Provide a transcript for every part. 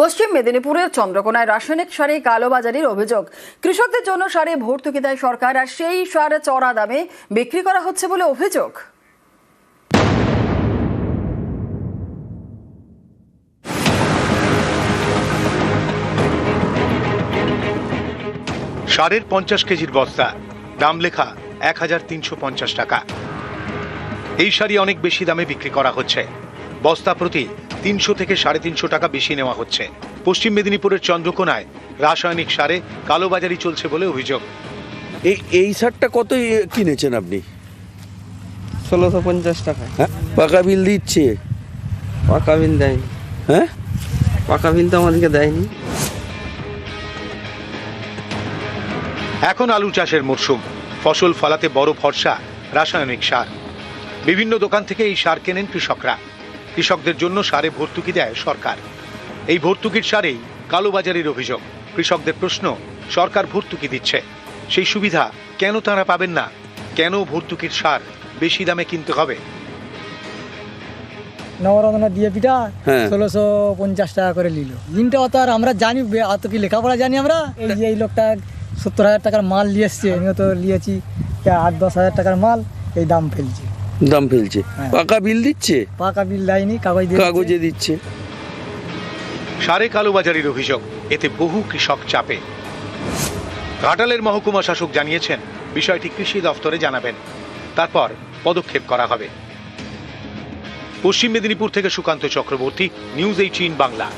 পশ্চিম মেদিনীপুরের চন্দ্রকোনায় রাসায়নিক সারে কালোবাজারির অভিযোগ। কৃষকদের জন্য সারে ভর্তুকি দেয় সরকার, আর সেই সার চড়া দামে বিক্রি করা হচ্ছে বলে অভিযোগ। সারের পঞ্চাশ কেজির বস্তা, দাম লেখা এক হাজার তিনশো পঞ্চাশ টাকা। এই শাড়ি অনেক বেশি দামে বিক্রি করা হচ্ছে। বস্তা প্রতি তিনশো থেকে সাড়ে তিনশো টাকা বেশি নেওয়া হচ্ছে। পশ্চিম মেদিনীপুরের চন্দ্রকোনায় রাসায়নিক সারে কালোবাজারি চলছে বলে অভিযোগ। এই এই শার্টটা কত কিনেছেন আপনি? ষোলোশো পঞ্চাশ টাকা। হ্যাঁ? পাকা বিল দিচ্ছে। পাকা বিল দেয়নি। হ্যাঁ? পাকা বিল তো আমাদেরকে দেয়নি। এখন আলু চাষের মরশুম। ফসল ফলাতে বড় ভরসা রাসায়নিক সার। বিভিন্ন দোকান থেকে এই সার কেনেন কৃষকরা। কৃষকদের জন্য সারে ভর্তুকি দেয় সরকার। এই ভর্তুকির সারেই কালোবাজারির অভিযোগ। কৃষকদের প্রশ্ন সরকার ভর্তুকি দিচ্ছে। সেই সুবিধা কেন তারা পাবেন না? কেন ভর্তুকির সার বেশি দামে কিনতে হবে? নবরত্ন হ্যাঁ। ষোলোশো পঞ্চাশ টাকা করে নিল দিনটা অত আর আমরা জানি অত কি লেখাপড়া জানি আমরা? এই যে এই লোকটা সত্তর হাজার টাকার মাল নিয়ে এসছে আমিও তো নিয়েছি আট দশ হাজার টাকার মাল এই দাম ফেলছে। দাম ফেলছে। হ্যাঁ। পাকা বিল দিচ্ছে? পাকা বিল দেয়নি কাগজ দিচ্ছে। সারে কালোবাজারির অভিযোগ এতে বহু কৃষক চাপে। ঘাটালের মহকুমা শাসক জানিয়েছেন বিষয়টি কৃষি দফতরে জানাবেন। তারপর পদক্ষেপ করা হবে। পশ্চিম মেদিনীপুর থেকে সুকান্ত চক্রবর্তী নিউজ এইটিন বাংলা।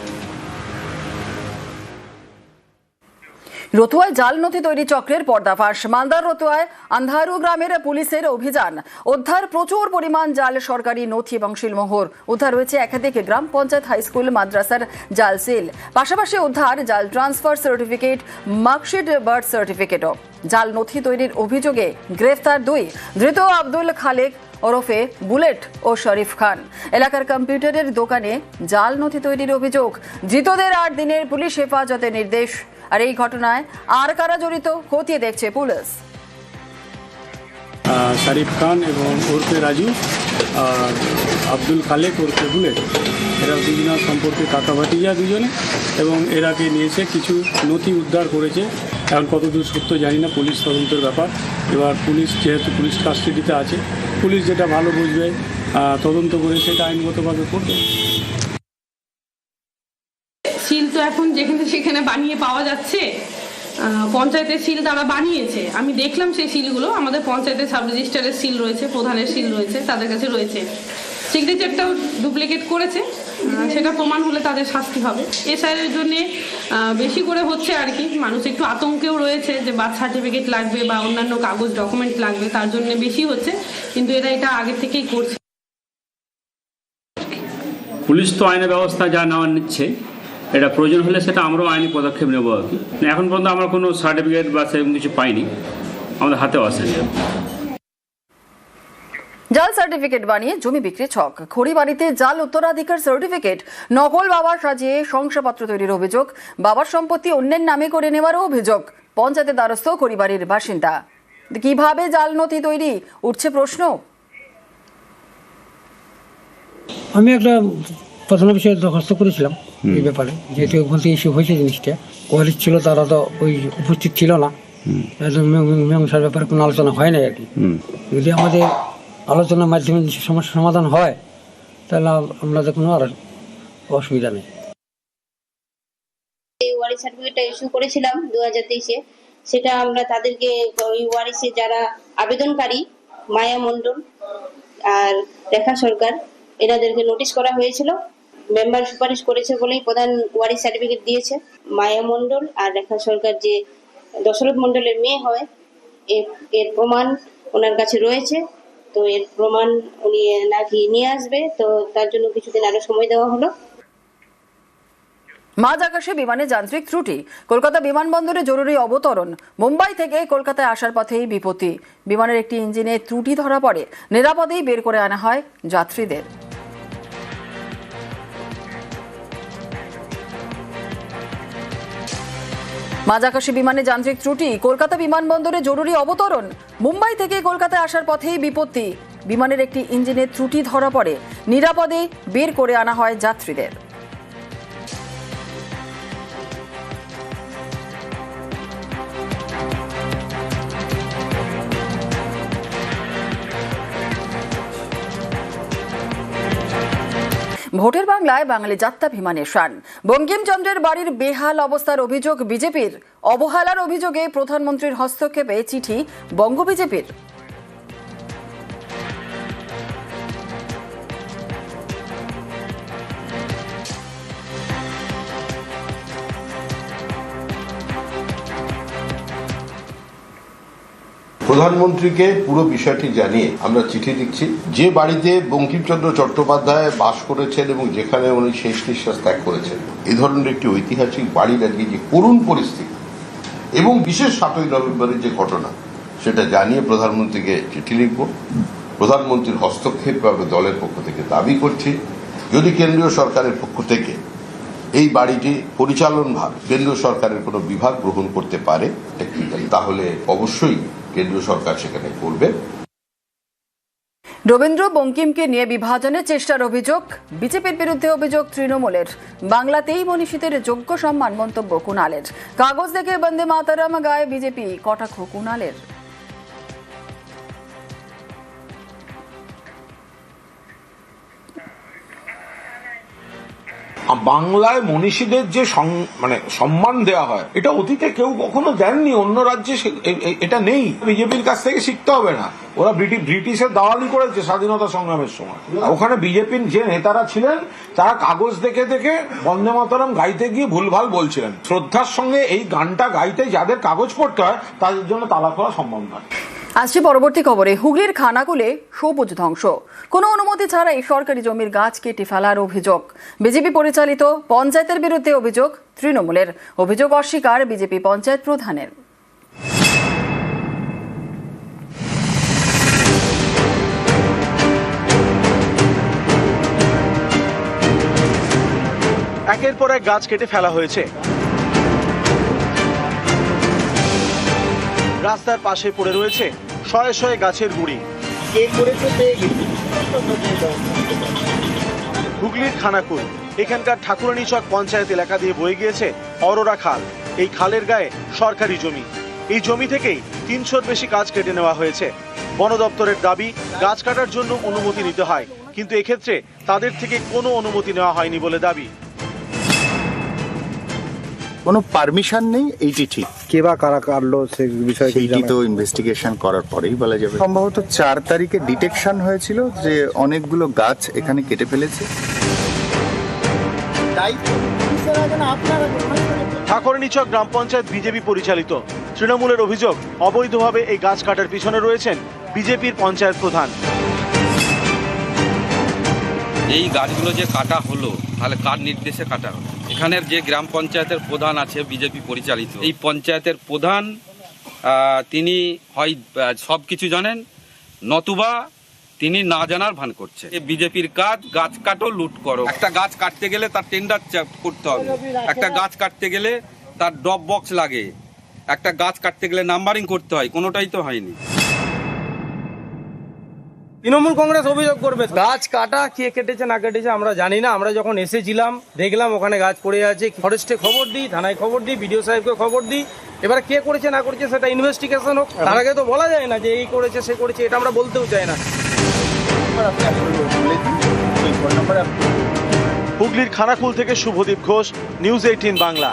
রতুয়ায় জাল নথি তৈরি চক্রের পর্দাফাশ। মালদার রতুয়ায় আন্ধারু গ্রামের পুলিশের অভিযান। উদ্ধার প্রচুর পরিমাণ জাল, সরকারি নথি এবং শিলমোহর। উদ্ধার হয়েছে একাধিক গ্রাম পঞ্চায়েত হাইস্কুল মাদ্রাসার জাল সিল। পাশাপাশি উদ্ধার জাল ট্রান্সফার সার্টিফিকেট, মার্কশিট বার্থ সার্টিফিকেটও। জাল নথি তৈরির অভিযোগে গ্রেফতার দুই ধৃত আব্দুল খালেক ওরফে বুলেট ও শরীফ খান। এলাকার কম্পিউটারের দোকানে জাল নথি তৈরির অভিযোগ, ধৃতদের আট দিনের পুলিশ হেফাজতে নির্দেশ। আর এই ঘটনায় আর কারা জড়িত খতিয়ে দেখছে পুলিশ। শারিফ খান এবং ওরফে রাজু, আর আব্দুল খালেক, ওরফে বুলেট, এরা দুজনের সম্পর্কে কাকা দুজনে, এবং এরাকে নিয়েছে কিছু নথি উদ্ধার করেছে। এখন কতদূর সত্য জানি না, পুলিশ তদন্তের ব্যাপার। এবার পুলিশ যেহেতু পুলিশ কাস্টাডিতে আছে, পুলিশ যেটা ভালো বুঝবে তদন্ত করে সেটা আইনগতভাবে করবে। সিল তো এখন যেখানে সেখানে বানিয়ে পাওয়া যাচ্ছে। পঞ্চায়েতের সিল তারা বানিয়েছে। আমি দেখলাম সেই সিলগুলো। আমাদের পঞ্চায়েতের সাব রেজিস্টারের সিল রয়েছে, প্রধানের সিল রয়েছে, তাদের কাছে রয়েছে। সিগনেচারটাও ডুপ্লিকেট করেছে। সেটা প্রমাণ হলে তাদের শাস্তি হবে। এসআইয়ের জন্য বেশি করে হচ্ছে আর কি। মানুষ একটু আতঙ্কেও রয়েছে যে বার্থ সার্টিফিকেট লাগবে বা অন্যান্য কাগজ, ডকুমেন্ট লাগবে, তার জন্য বেশি হচ্ছে। কিন্তু এরা এটা আগে থেকেই করছে। পুলিশ তো আইনি ব্যবস্থা যা নেওয়ার নিচ্ছে, এটা প্রয়োজন হলে সেটা আমরাও আইনি পদক্ষেপ নেব আর কি। এখন পর্যন্ত আমরা কোনো সার্টিফিকেট বা সেরকম কিছু পাইনি। আমাদের হাতেও আসেনি। জাল সার্টিফিকেট বানিয়ে জমি বিক্রি ছক। খড়িবাড়িতে জাল উত্তরাধিকার সার্টিফিকেট নকল বাবা সাজিয়ে শংসাপত্র তৈরির অভিযোগ বাবার সম্পত্তি অন্যের নামে করে নেওয়ারও অভিযোগ পঞ্চায়েতের দ্বারস্থ খড়িবাড়ির বাসিন্দা। কীভাবে জাল নথি তৈরি? উঠছে প্রশ্ন। আমি একটা প্রধান বিষয়ে দরখাস্ত করেছিলাম এই ব্যাপারে যেহেতু ওখান থেকে ইস্যু হয়েছে জিনিসটা। কোয়ালিটি ছিল তারা তো ওই উপস্থিত ছিল না। মীমাংসার ব্যাপারে কোনো আলোচনা হয় না আর কি। যদি আমাদের আলোচনার মাধ্যমে কিছু সমস্যার সমাধান হয়, তাহলে আমাদের কোনো আর অসুবিধা নেই। ওয়ারিশ সার্টিফিকেটটা ইস্যু করেছিলাম দু হাজার তেইশে, সেটা আমরা তাদেরকে ওই ওয়ারিশে যারা আবেদনকারী, মায়া মণ্ডল আর রেখা সরকার, এনাদেরকে নোটিশ করা হয়েছিল। মেম্বার সুপারিশ করেছে বলেই প্রধান ওয়ারিশ সার্টিফিকেট দিয়েছে। মায়া মণ্ডল আর রেখা সরকার যে দশরথ মণ্ডলের মেয়ে হয় এর প্রমাণ ওনার কাছে রয়েছে। তো এর প্রমাণ উনি নাকি নিয়ে আসবে, তো তার জন্য কিছুদিন আরও সময় দেওয়া হলো। মাঝ আকাশে বিমানে যান্ত্রিক ত্রুটি, কলকাতা বিমানবন্দরে জরুরি অবতরণ, মুম্বাই থেকে কলকাতায় আসার পথেই বিপত্তি। বিমানের একটি ইঞ্জিনে ত্রুটি ধরা পড়ে, নিরাপদেই বের করে আনা হয় যাত্রীদের। মাঝ বিমানে যান্ত্রিক ত্রুটি, কলকাতা বিমানবন্দরে জরুরি অবতরণ। মুম্বাই থেকে কলকাতায় আসার পথেই বিপত্তি। বিমানের একটি ইঞ্জিনের ত্রুটি ধরা পড়ে। নিরাপদে বের করে আনা হয় যাত্রীদের। ভোটের বাংলায় বাঙালি যাত্রাভিমানে শান বঙ্কিমচন্দ্রের বাড়ির বেহাল অবস্থার অভিযোগ বিজেপির। অবহেলার অভিযোগে প্রধানমন্ত্রীর হস্তক্ষেপে চিঠি বঙ্গ বিজেপির। প্রধানমন্ত্রীকে পুরো বিষয়টি জানিয়ে আমরা চিঠি লিখছি। যে বাড়িতে বঙ্কিমচন্দ্র চট্টোপাধ্যায় বাস করেছেন এবং যেখানে উনি শেষ নিঃশ্বাস ত্যাগ করেছেন, এ ধরনের একটি ঐতিহাসিক বাড়ির আজকে যে করুণ পরিস্থিতি এবং বিশেষ সাতই নভেম্বরের যে ঘটনা, সেটা জানিয়ে প্রধানমন্ত্রীকে চিঠি লিখব। প্রধানমন্ত্রীর হস্তক্ষেপ আমি দলের পক্ষ থেকে দাবি করছি। যদি কেন্দ্রীয় সরকারের পক্ষ থেকে এই বাড়িটি পরিচালনভাবে কেন্দ্রীয় সরকারের কোনো বিভাগ গ্রহণ করতে পারে, তাহলে অবশ্যই কেন্দ্রীয় সরকার সেখানে করবে। রবীন্দ্র বঙ্কিমকে নিয়ে বিভাজনের চেষ্টার অভিযোগ, বিজেপির বিরুদ্ধে অভিযোগ তৃণমূলের। বাংলাতেই মনীষীদের যোগ্য সম্মান মন্তব্য কুণালের। কাগজ দেখে বন্দে মাতারাম, গায়ে বিজেপি কটাক্ষ কুণালের। বাংলায় মনীষীদের যে মানে সম্মান দেওয়া হয়, এটা অতীতে কেউ কখনো দেননি, অন্য রাজ্যে এটা নেই। বিজেপির কাছ থেকে শিখতে হবে না। ওরা ব্রিটিশের দাওয়ালি করেছে স্বাধীনতা সংগ্রামের সময়। ওখানে বিজেপির যে নেতারা ছিলেন, তারা কাগজ দেখে দেখে বন্দে মাতরম গাইতে গিয়ে ভুলভাল বলছিলেন। শ্রদ্ধার সঙ্গে এই গানটা গাইতে যাদের কাগজ পড়তে হয়, তাদের জন্য তালা খোলা সম্ভব নয়। আসছে পরবর্তী খবরে। হুগলির খানাকুলে সবুজ ধ্বংস। কোনো অনুমতি ছাড়াই সরকারি জমির গাছ কেটে ফেলার অভিযোগ। বিজেপি পরিচালিত পঞ্চায়েতের বিরুদ্ধে অভিযোগ তৃণমূলের। অভিযোগ অস্বীকার বিজেপি পঞ্চায়েত প্রধানের। একের পর এক গাছ কেটে ফেলা হয়েছে। রাস্তার পাশে পড়ে রয়েছে শয়ে শয়ে গাছের গুড়ি। হুগলির খানাকুল। এখানকার ঠাকুরানী চক পঞ্চায়েত এলাকা দিয়ে বয়ে গিয়েছে অরোরা খাল। এই খালের গায়ে সরকারি জমি। এই জমি থেকেই তিনশোর বেশি গাছ কেটে নেওয়া হয়েছে। বন দপ্তরের দাবি, গাছ কাটার জন্য অনুমতি নিতে হয়। কিন্তু এক্ষেত্রে তাদের থেকে কোনো অনুমতি নেওয়া হয়নি বলে দাবি। কোনো পারমিশন নেই এইটি ঠিক। কে বা কারা কাটলো সে বিষয়ে সেইটি তো ইনভেস্টিগেশন করার পরেই বলা যাবে। সম্ভবত চার তারিখে ডিটেকশন হয়েছিল যে অনেকগুলো গাছ এখানে কেটে ফেলেছে। ঠাকুরনিচক গ্রাম পঞ্চায়েত বিজেপি পরিচালিত। তৃণমূলের অভিযোগ অবৈধভাবে এই গাছ কাটার পিছনে রয়েছেন বিজেপির পঞ্চায়েত প্রধান। এই গাছগুলো যে কাটা হলো তাহলে কার নির্দেশে কাটা হলো? এখানের যে গ্রাম পঞ্চায়েতের প্রধান আছে বিজেপি পরিচালিত, এই পঞ্চায়েতের প্রধান তিনি হয় সব কিছু জানেন, নতুবা তিনি না জানার ভান করছে। বিজেপির কাজ, গাছ কাটো, লুট করো। একটা গাছ কাটতে গেলে তার টেন্ডার করতে হবে। একটা গাছ কাটতে গেলে তার ড্রপ বক্স লাগে। একটা গাছ কাটতে গেলে নাম্বারিং করতে হয়, কোনোটাই তো হয়নি। তৃণমূল কংগ্রেস অভিযোগ করবে। গাছ কাটা কে কেটেছে না কেটেছে আমরা জানি না। আমরা যখন এসেছিলাম দেখলাম ওখানে গাছ পড়ে আছে। ফরেস্টে খবর দিই থানায় খবর দিই বিডিও সাহেবকে খবর দিই। এবার কে করেছে না করেছে সেটা ইনভেস্টিগেশন হোক। তার আগে তো বলা যায় না যে এই করেছে সে করেছে এটা আমরা বলতেও চাই না। হুগলির খানাকুল থেকে শুভদীপ ঘোষ নিউজ এইটিন বাংলা।